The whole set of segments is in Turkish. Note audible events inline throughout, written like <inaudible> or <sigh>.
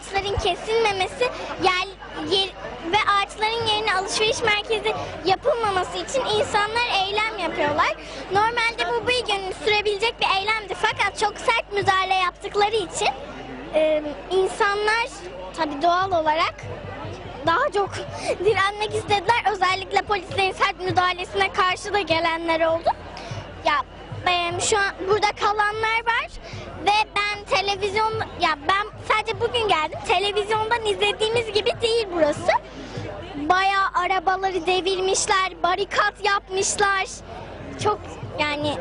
ağaçların kesilmemesi yer, yer- ve ağaçların yerine alışveriş merkezi yapılmaması için insanlar eylem yapıyorlar. Normalde bu bir gün sürebilecek bir eylemdi fakat çok sert müdahale yaptıkları için e, insanlar tabii doğal olarak daha çok <laughs> direnmek istediler. Özellikle polislerin sert müdahalesine karşı da gelenler oldu. Ya şu an burada kalanlar var ve ben televizyon ya ben sadece bugün geldim. Televizyondan izlediğimiz gibi değil burası. Bayağı arabaları devirmişler, barikat yapmışlar. Çok yani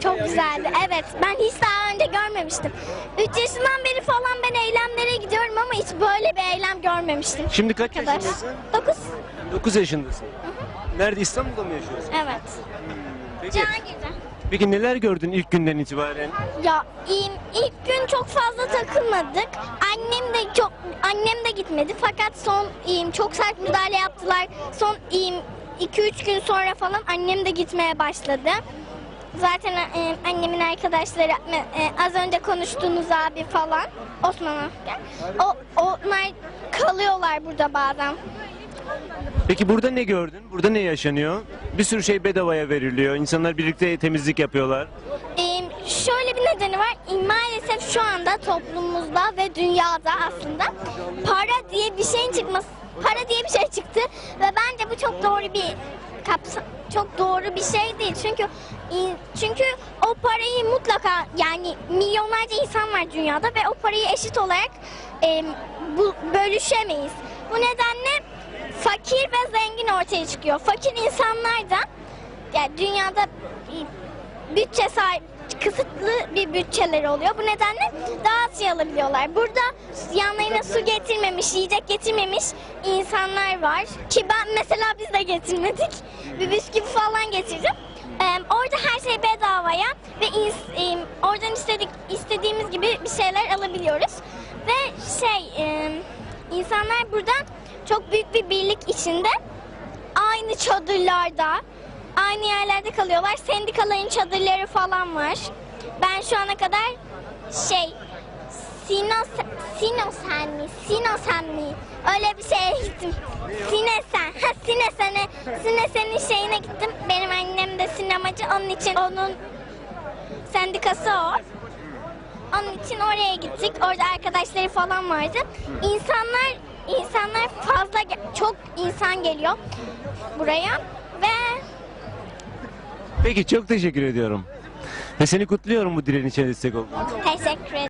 çok güzeldi. Evet ben hiç daha önce görmemiştim. 3 yaşından beri falan ben eylemlere gidiyorum ama hiç böyle bir eylem görmemiştim. Şimdi kaç kadar. yaşındasın? 9. 9 yaşındasın. Nerede İstanbul'da mı yaşıyorsun? Evet. Peki, Cihangir'de. Peki neler gördün ilk günden itibaren? Ya iyiyim. İlk gün çok fazla takılmadık. Annem de çok annem de gitmedi fakat son iyiyim. Çok sert müdahale yaptılar. Son iyiyim. 2-3 gün sonra falan annem de gitmeye başladı. Zaten e, annemin arkadaşları e, az önce konuştuğunuz abi falan Osman. O onlar kalıyorlar burada bazen. Peki burada ne gördün? Burada ne yaşanıyor? Bir sürü şey bedavaya veriliyor. İnsanlar birlikte temizlik yapıyorlar. Ee, şöyle bir nedeni var. Maalesef şu anda toplumumuzda ve dünyada aslında para diye bir şeyin çıkması, para diye bir şey çıktı ve bence bu çok doğru bir kapsa çok doğru bir şey değil. Çünkü çünkü o parayı mutlaka yani milyonlarca insan var dünyada ve o parayı eşit olarak e, bu bölüşemeyiz. Bu nedenle fakir ve zengin ortaya çıkıyor. Fakir insanlar da yani dünyada bütçe sahip kısıtlı bir bütçeleri oluyor. Bu nedenle daha az şey alabiliyorlar. Burada yanlarına su getirmemiş, yiyecek getirmemiş insanlar var. Ki ben mesela biz de getirmedik. Bir bisküvi falan getirdim. Ee, orada her şey bedavaya ve e, oradan istedik istediğimiz gibi bir şeyler alabiliyoruz. Ve şey e, insanlar burada çok büyük bir birlik içinde aynı çadırlarda, aynı yerlerde kalıyorlar. Sendikaların çadırları falan var. Ben şu ana kadar şey Sinos, Sinosen mi? Sinosen mi? Öyle bir şeye gittim. Sinesen. Ha Sinesen'e, Sinesen'in şeyine gittim. Benim annem de sinemacı. Onun için onun sendikası o. Onun için oraya gittik. Orada arkadaşları falan vardı. İnsanlar insanlar insan geliyor buraya ve Peki çok teşekkür ediyorum. Ve seni kutluyorum bu direnişe destek olduğun için. teşekkür ederim.